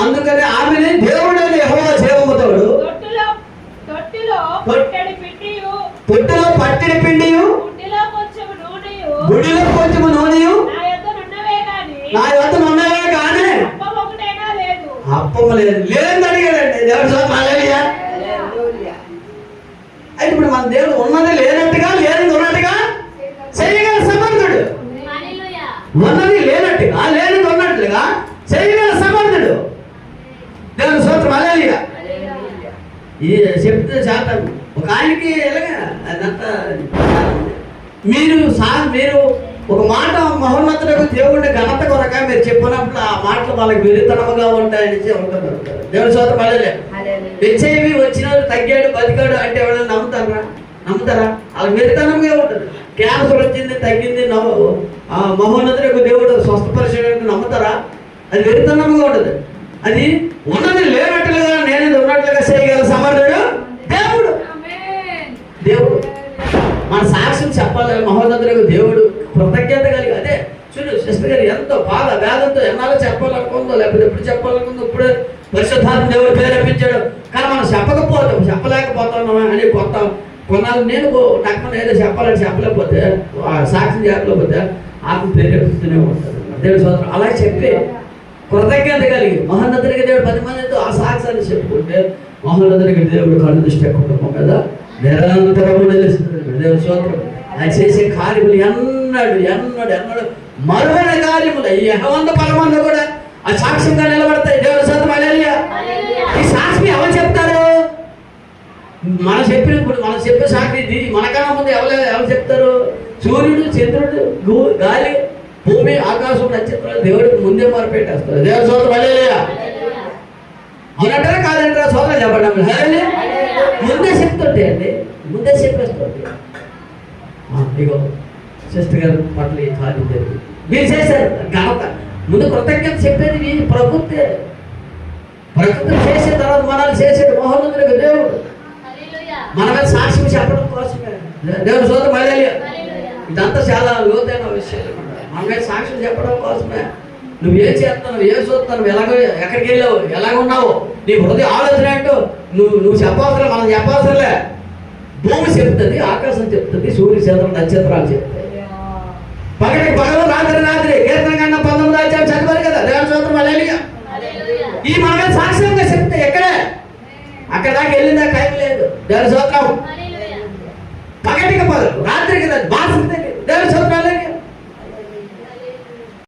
అందుకని ఆమెని దేవుడని యెహోవా జీవముతోడు తొట్టులో పట్టిన పిండియు. నూనెయు. గుడిలో కొంచెం నూనెయు. నా యొద్ద నున్నవే గాని. నా యొద్ద ఉన్నవే కానీ అప్పం ఒకటైనా లేదు. లేదు. లేదని అడిగాడండి. దేవుడు. అయితే ఇప్పుడు మన దేవుడు ఉన్నది లేనట్టుగా లేనిది ఉన్నట్టుగా చేయగల సమర్థుడు ఉన్నది లేనట్టుగా లేనిది ఉన్నట్లుగా చేయగల సమర్థుడు. దేవుడు సూత్రం అలేలిగా ఇది చెప్తే శాతం ఒక ఆయనకి ఎలాగా? అదంతా మీరు సా మీరు ఒక మాట మహోన్నతులకు దేవుడి ఘనత కొరక మీరు చెప్పినప్పుడు ఆ మాటలు వాళ్ళకి విరుతనముగా ఉంటాయని చెప్తున్నారు దేవుడి సోదరు మళ్ళీ హెచ్ఐవి వచ్చిన తగ్గాడు బతికాడు అంటే ఎవరైనా నమ్ముతారా? నమ్ముతారా? వాళ్ళకి వెరితనంగా ఉంటుంది క్యాన్సర్ వచ్చింది తగ్గింది నవ్వు. ఆ మహోన్నతులకు దేవుడు స్వస్థపరిచడానికి నమ్ముతారా? అది వెరితనంగా ఉండదు అది ఉన్నది లేనట్లుగా నేను ఉన్నట్లుగా చేయగల సమర్థుడు దేవుడు. దేవుడు. మన సాక్ష్యం చెప్పాలి మహోన్నతులకు దేవుడు కృతజ్ఞత కలిగి అదే చూడు సిస్టర్ గారు ఎంతో బాధ వేదంతో ఎన్నాళ్ళు చెప్పాలనుకుందో లేకపోతే ఎప్పుడు చెప్పాలనుకుందో ఇప్పుడే పరిశుద్ధాత్మ దేవుడు ప్రేరేపించాడు కానీ మనం చెప్పకపోతాం చెప్పలేకపోతున్నాం అని కొత్త కొన్నాళ్ళు నేను టక్కున ఏదో చెప్పాలని చెప్పలేకపోతే ఆ సాక్ష్యం చెప్పలేకపోతే ఆకు ప్రేరేపిస్తూనే ఉంటాడు దేవుడు సోదరు అలా చెప్పి కృతజ్ఞత కలిగి మహోన్నతుడికి దేవుడు పది మందితో ఆ సాక్ష్యాన్ని చెప్పుకుంటే మహోన్నతుడికి దేవుడు కళ్ళు దృష్టి కుటుంబం కదా? నిరంతరము నిలుస్తున్నాడు దేవుడు సోదరు ఆయన చేసే కార్యములు ఎన్నడు ఎన్నడు ఎన్నడు మరువైన కార్యములు. ఈ పరమంద కూడా ఆ సాక్ష్యంగా నిలబడతాయి. దేవుడు సోదరు అలెలియా ఈ సాక్షి ఎవరు చెప్తారు? మనం చెప్పినప్పుడు మనం చెప్పే సాక్షి దీని మనకన్నా ముందు ఎవరు ఎవరు చెప్తారు? సూర్యుడు చంద్రుడు భూమి ఆకాశం నక్షత్రాలు దేవుడికి ముందే మొరపెట్టేస్తారు. దేవుడు సోదరు అలెలియా అవునంటారా కాదంటారా సోదరు చెప్పండి హల్లెలూయా. ముందే చెప్తుంటే అండి. ముందే చెప్పేస్తుంది ఇగో సిస్టర్ గారు పట్ల ఈ కార్యం జరిగింది మీరు చేశారు. ఘనత ముందు కృతజ్ఞత చెప్పేది మీ ప్రభుత్వే ప్రకృతి చేసిన తర్వాత మనల్ని చేసేది మహోన్నతులకు దేవుడు. మన మీద సాక్ష్యం చెప్పడం కోసమే. దేవుడు సోద మళ్ళీ ఇదంతా చాలా లోతైన విషయం సాక్ష్యం చెప్పడం కోసమే. నువ్వు ఏం చేస్తున్నావు? ఏం చూస్తున్నావు? ఎలాగో ఎక్కడికి వెళ్ళావు? ఎలాగ ఉన్నావు? నీ హృదయ ఆలోచన ఏంటో నువ్వు నువ్వు చెప్పవసరం మనం చెప్పవసరంలే. భూమి చెప్తుంది ఆకాశం చెప్తుంది సూర్య చంద్రం నక్షత్రాలు చెప్తాయి. పగటి పగలు రాత్రి రాత్రి. కీర్తన కన్నా పంతొమ్మిది అధ్యాయం చదివారు కదా? దేవ సూత్రం అలెలియా ఈ మనమే సాక్ష్యంగా చెప్తే ఎక్కడే? అక్కడ దాకా వెళ్ళిందా? టైం లేదు. దేవ